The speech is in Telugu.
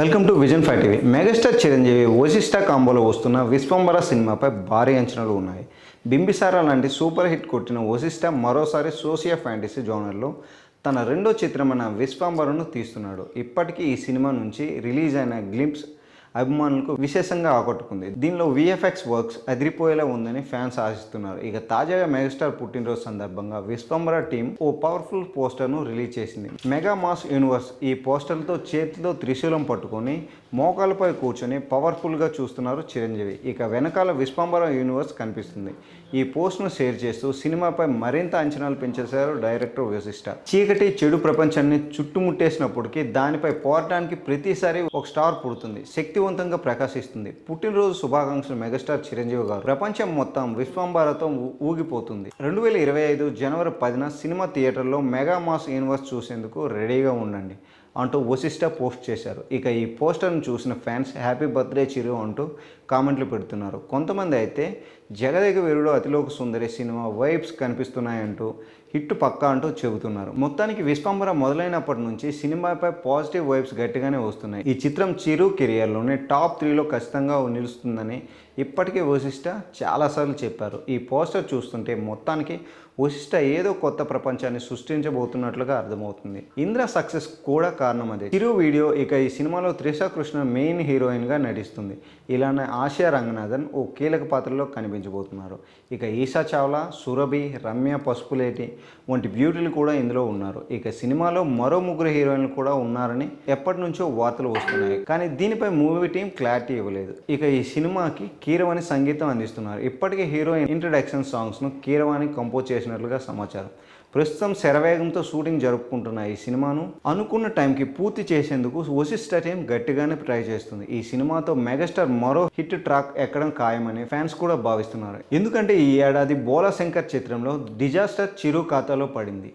Welcome to vision five TV. Megastar Chiranjeevi Vasishta కాంబోలో వస్తున్న విశ్వంబర సినిమాపై భారీ అంచనాలు ఉన్నాయి. బింబిసారా లాంటి సూపర్ హిట్ కొట్టిన వశిష్ట మరోసారి సోషియా ఫ్యాంటసీ జోనర్లో తన రెండో చిత్రమైన విశ్వంబరను తీస్తున్నాడు. ఇప్పటికీ ఈ సినిమా నుంచి రిలీజ్ అయిన గ్లింప్స్ అభిమానులకు విశేషంగా ఆకట్టుకుంది. దీనిలో విఎఫ్ఎక్స్ వర్క్స్ అదిరిపోయేలా ఉందని ఫ్యాన్స్ ఆశిస్తున్నారు. ఇక తాజాగా మెగాస్టార్ పుట్టినరోజు సందర్భంగా విశ్వంబర టీం ఓ పవర్ఫుల్ పోస్టర్ను రిలీజ్ చేసింది. మెగా మాస్ యూనివర్స్ ఈ పోస్టర్లతో చేతిలో త్రిశూలం పట్టుకొని మోకాలపై కూర్చొని పవర్ఫుల్గా చూస్తున్నారు చిరంజీవి. ఇక వెనకాల విశ్వంబర యూనివర్స్ కనిపిస్తుంది. ఈ పోస్ట్ను షేర్ చేస్తూ సినిమాపై మరింత అంచనాలు పెంచేశారు డైరెక్టర్ వశిష్ట చీకటి చెడు ప్రపంచాన్ని చుట్టుముట్టేసినప్పటికీ దానిపై పోరాటానికి ప్రతిసారి ఒక స్టార్ పుడుతుంది. శక్తి శక్తివంతంగా ప్రకాశిస్తుంది. పుట్టినరోజు శుభాకాంక్షలు మెగాస్టార్ చిరంజీవి గారు. ప్రపంచం మొత్తం విశ్వంభారతం ఊగిపోతుంది. రెండు వేల ఇరవై ఐదు జనవరి పదిన సినిమా థియేటర్లో మెగా మాస్ యూనివర్స్ చూసేందుకు రెడీగా ఉండండి. అంటూ వశిష్ట పోస్ట్ చేశారు. ఇక ఈ పోస్టర్ను చూసిన ఫ్యాన్స్ హ్యాపీ బర్త్డే చిరు అంటూ కామెంట్లు పెడుతున్నారు. కొంతమంది అయితే జగదేక వీరుడు అతిలోక సుందరి సినిమా వైబ్స్ కనిపిస్తున్నాయంటూ హిట్ పక్కా అంటూ చెబుతున్నారు. మొత్తానికి విశ్వంబర మొదలైనప్పటి నుంచి సినిమాపై పాజిటివ్ వైబ్స్ గట్టిగానే వస్తున్నాయి. ఈ చిత్రం చిరు కెరియర్లోనే టాప్ త్రీలో ఖచ్చితంగా నిలుస్తుందని ఇప్పటికే వశిష్ట చాలాసార్లు చెప్పారు. ఈ పోస్టర్ చూస్తుంటే మొత్తానికి వశిష్ట ఏదో కొత్త ప్రపంచాన్ని సృష్టించబోతున్నట్లుగా అర్థమవుతుంది. ఇంద్ర సక్సెస్ కూడా కారణం అదే. చిరు వీడియో ఇక ఈ సినిమాలో త్రిష కృష్ణ మెయిన్ హీరోయిన్గా నటిస్తుంది. ఇలానే ఆశయ రంగనాథన్ ఓ కీలక పాత్రలో కనిపించబోతున్నారు. ఇక ఈషా చావ్లా సురభి రమ్య పసుపులేటి వంటి బ్యూటీలు కూడా ఇందులో ఉన్నారు. ఇక సినిమాలో మరో ముగ్గురు హీరోయిన్లు కూడా ఉన్నారని ఎప్పటి నుంచో వార్తలు వస్తున్నాయి. కానీ దీనిపై మూవీ టీం క్లారిటీ ఇవ్వలేదు. ఇక ఈ సినిమాకి కీరవాణి సంగీతం అందిస్తున్నారు. ఇప్పటికే హీరోయిన్ ఇంట్రడక్షన్ సాంగ్స్ను కీరవాణి కంపోజ్ చేసినట్లుగా సమాచారం. ప్రస్తుతం శరవేగంతో షూటింగ్ జరుపుకుంటున్న ఈ సినిమాను అనుకున్న టైంకి పూర్తి చేసేందుకు వశిష్ట టీం గట్టిగానే ట్రై చేస్తుంది. ఈ సినిమాతో మెగాస్టార్ మరో హిట్ ట్రాక్ ఎక్కడం ఖాయమని ఫ్యాన్స్ కూడా భావిస్తున్నారు. ఎందుకంటే ఈ ఏడాది బోలా శంకర్ చిత్రంలో డిజాస్టర్ చిరు ఖాతాలో పడింది.